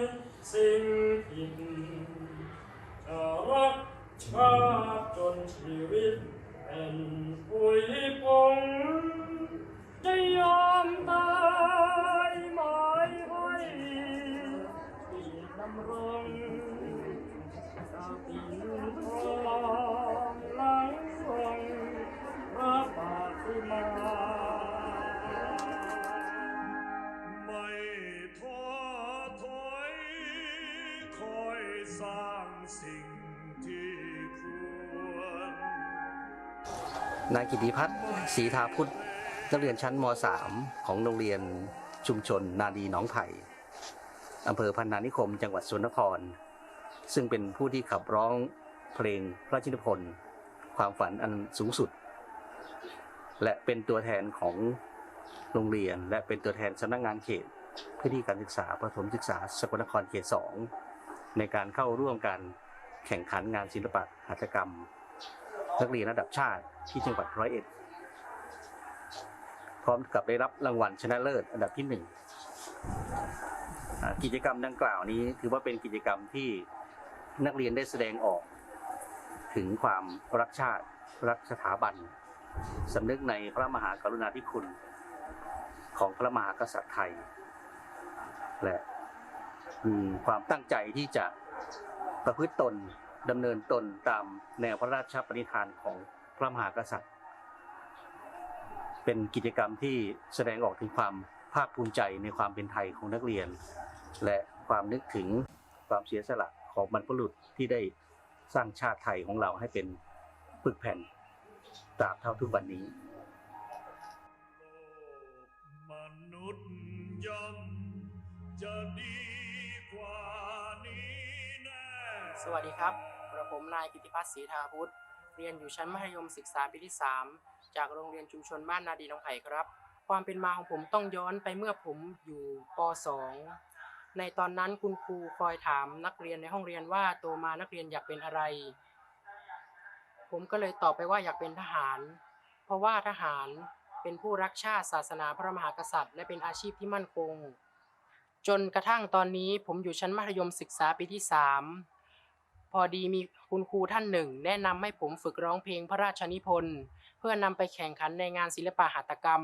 ดินจะรักชาติจนชีวิตเป็นปุยปงจะยอมตายหมายให้ที่ดำรงจะปีนทองหลังวงพระบาทมา นายกิติพัฒน์ศรีทาพุทธนักเรียนชั้นม .3 ของโรงเรียนชุมชน นาดีหนองไผ่อำเภอพันนานิคม จังหวัดสกลนครซึ่งเป็นผู้ที่ขับร้องเพลงพระชนิพนธ์ความฝันอันสูงสุด และเป็นตัวแทนของโรงเรียน และเป็นตัวแทนสำนักงานเขตพื้นที่การศึกษาประถมศึกษาสกลนครเขต 2 ในการเข้าร่วมการแข่งขันงานศิลปะหัตถกรรม นักเรียนระดับชาติที่จังหวัดร้อยเอ็ด พร้อมกับได้รับรางวัลชนะเลิศอันดับที่หนึ่งกิจกรรมดังกล่าวนี้ ถือว่าเป็นกิจกรรมที่นักเรียนได้แสดงออก ถึงความรักชาติรักสถาบันสำนึกในพระมหากรุณาธิคุณ ของพระมหากษัตริย์ไทย และความตั้งใจที่จะประพฤติตน ดำเนินตนตามแนวพระราชปณิธานของพระมหากษัตริย์ เป็นกิจกรรมที่แสดงออกถึงความภาคภูมิใจในความเป็นไทยของนักเรียน และความนึกถึงความเสียสละของบรรพบุรุษที่ได้สร้างชาติไทยของเราให้เป็นปึกแผ่นตราบเท่าทุกวันนี้ มนุษย์ย่อมจะดีกว่านี้แน่สวัสดีครับก ระผมนายกิติพัฒน์ศรีทาพุทธเรียนอยู่ชั้นมัธยมศึกษาปีที่ 3 จากโรงเรียนชุมชนบ้านนาดีหนองไผ่ครับ ความเป็นมาของผมต้องย้อนไปเมื่อผมอยู่ป .2 ในตอนนั้นคุณครูคอยถามนักเรียนในห้องเรียนว่าโตมานักเรียนอยากเป็นอะไร ผมก็เลยตอบไปว่าอยากเป็นทหาร เพราะว่าทหารเป็นผู้รักชาติศาสนาพระมหากษัตริย์ และเป็นอาชีพที่มั่นคง จนกระทั่งตอนนี้ผมอยู่ชั้นมัธยมศึกษาปีที่ 3 พอดีมีคุณครูท่านหนึ่ง แนะนำให้ผมฝึกร้องเพลงพระราชนิพนธ์เพื่อนำไปแข่งขันในงานศิลปะหัตถกรรม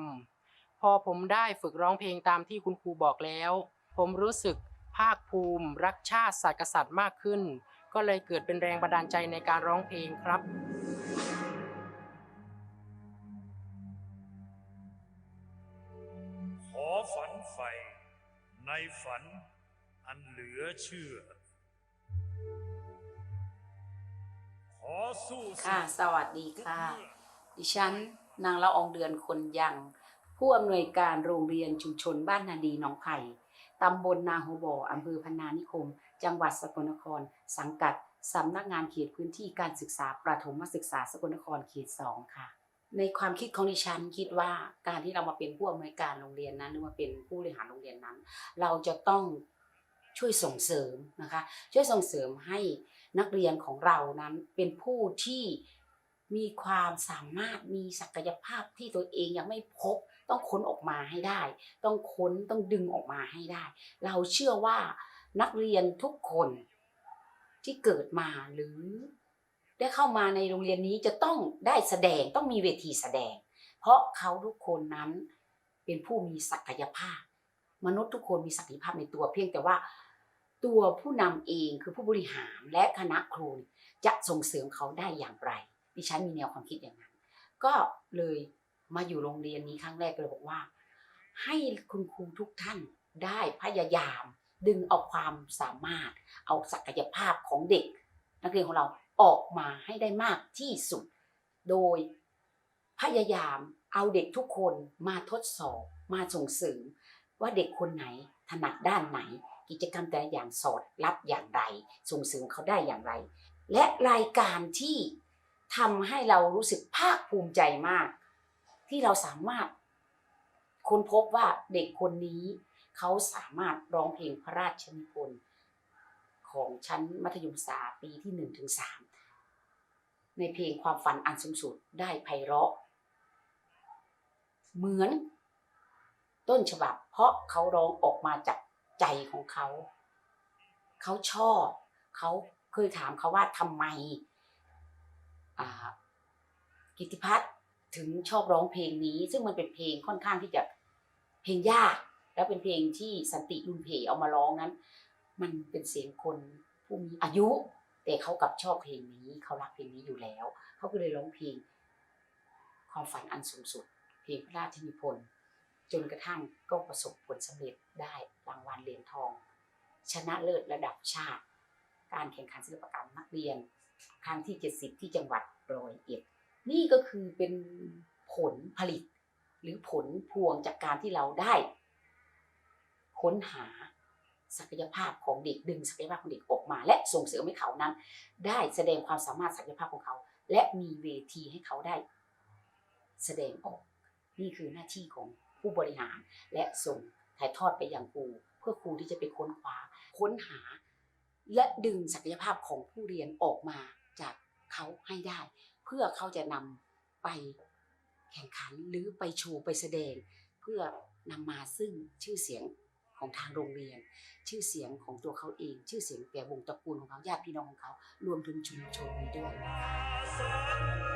พอผมได้ฝึกร้องเพลงตามที่คุณครูบอกแล้ว ผมรู้สึกภาคภูมิ รักชาติศาสตร์กษัตริย์มากขึ้น ก็เลยเกิดเป็นแรงบันดาลใจในการร้องเพลงครับขอฝันใฝ่ในฝันอันเหลือเชื่อ ค่ะ สวัสดีค่ะ ดิฉัน นางละอองเดือนคนยัง ผู้อำนวยการโรงเรียนชุมชนบ้านนาดีหนองไผ่ตำบลนาโฮบออำเภอพนานิคม จังหวัดสกลนคร สังกัดสำนักงานเขตพื้นที่การศึกษาประถมศึกษาสกลนครเขตสองค่ะ ในความคิดของดิฉันคิดว่าการที่เรามาเป็นผู้อำนวยการโรงเรียนนั้น หรือว่าเป็นผู้บริหารโรงเรียนนั้น เราจะต้อง ช่วยส่งเสริมนะคะ ช่วยส่งเสริมให้นักเรียนของเรานั้นเป็นผู้ที่มีความสามารถมีศักยภาพที่ตัวเองยังไม่พบ ต้องค้นออกมาให้ได้ ต้องค้นต้องดึงออกมาให้ได้ เราเชื่อว่านักเรียนทุกคนที่เกิดมาหรือได้เข้ามาในโรงเรียนนี้จะต้องได้แสดงต้องมีเวทีแสดง เพราะเขาทุกคนนั้นเป็นผู้มีศักยภาพ มนุษย์ทุกคนมีศักยภาพในตัวเพียงแต่ว่า ตัวผู้นำเองคือผู้บริหารและคณะครูจะส่งเสริมเขาได้อย่างไรดิฉันมีแนวความคิดอย่างนั้น ก็เลยมาอยู่โรงเรียนนี้ครั้งแรกเลยบอกว่า ให้คุณครูทุกท่านได้พยายาม ดึงเอาความสามารถ เอาศักยภาพของเด็ก นักเรียนของเราออกมาให้ได้มากที่สุด โดยพยายามเอาเด็กทุกคนมาทดสอบมาส่งเสริมว่าเด็กคนไหนถนัดด้านไหน กิจกรรมแต่ละอย่างสอดรับอย่างไร ส่งเสริมเขาได้อย่างไร และรายการที่ทำให้เรารู้สึกภาคภูมิใจมาก ที่เราสามารถค้นพบว่าเด็กคนนี้ เขาสามารถร้องเพลงพระราชนิพนธ์ของชั้นมัธยมศึกษาปีที่หนึ่งถึงสามในเพลงความฝันอันสูงสุดได้ไพเราะ เหมือนต้นฉบับเพราะเขาร้องออกมาจาก ใจของเขา เขาชอบ เขาเคยถามเขาว่าทำไมกิติพัฒน์ถึงชอบร้องเพลงนี้ ซึ่งมันเป็นเพลงค่อนข้างที่จะเพลงยาก แล้วเป็นเพลงที่สันติลุนเพเอามาร้องนั้น มันเป็นเสียงคนผู้มีอายุ แต่เขากลับชอบเพลงนี้เขารักเพลงนี้อยู่แล้ว เขาก็เลยร้องเพลง ความฝันอันสูงสุด เพลงพระราชนิพนธ์จนกระทั่งก็ประสบผลสำเร็จได้ รางวัลเหรียญทอง ชนะเลิศระดับชาติ การแข่งขันศิลปกรรมนักเรียน ครั้งที่ 70 ที่จังหวัดร้อยเอ็ดนี่ก็คือเป็นผลผลิต หรือผลพวงจากการที่เราได้ ค้นหาศักยภาพของเด็กดึงศักยภาพของเด็กออกมา และส่งเสริมให้เขานั้น ได้แสดงความสามารถศักยภาพของเขา และมีเวทีให้เขาได้ แสดงออก นี่คือหน้าที่ของผู้บริหารและส่ง ถ่ายทอดไปอยังครูเพื่อครูที่จะไปค้นคว้าค้นหา และดึงศักยภาพของผู้เรียนออกมาจากเขาให้ได้ เพื่อเขาจะนำไปแข่งขันหรือไปโชว์ไปแสดง เพื่อนำมาซึ่งชื่อเสียงของทางโรงเรียน ชื่อเสียงของตัวเขาเอง ชื่อเสียงแก่วงตระกูลของเขาญาติพี่น้องของเขา รวมถึงชุมชนด้วยนะคะ